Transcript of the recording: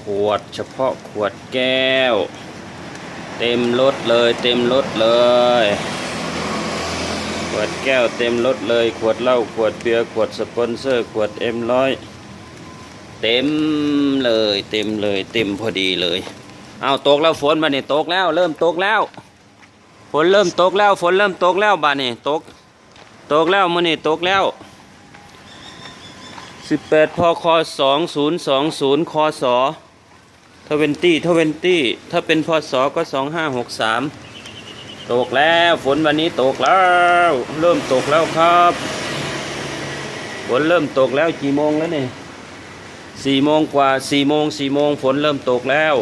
ขวดเฉพาะขวดแก้ว เต็มรถเลยเต็มรถเลย ขวดแก้วเต็มรถเลย ขวดเหล้าขวดเบียร์ขวดสปอนเซอร์ ขวดเอ็มร้อยเต็มเลย เต็มเลย เต็มพอดีเลย เอาตกแล้วฝนมาเนี่ตกแล้ว เริ่มตกแล้ว ฝนเริ่มตกแล้ว ฝนเริ่มตกแล้วบานนี่ตก ตกแล้วมื่อนี่ตกแล้ว 18พค2020คศทเวนตี้ทเวนตี้ถ้าเป็นพศก็ 2563 ตกแล้วฝนวันนี้ตกแล้ว เริ่มตกแล้วครับฝนเริ่มตกแล้วกี่โมงแล้วเนี่ยสี่โมงกว่าสี่โมงสี่โมงฝนเริ่มตกแล้ว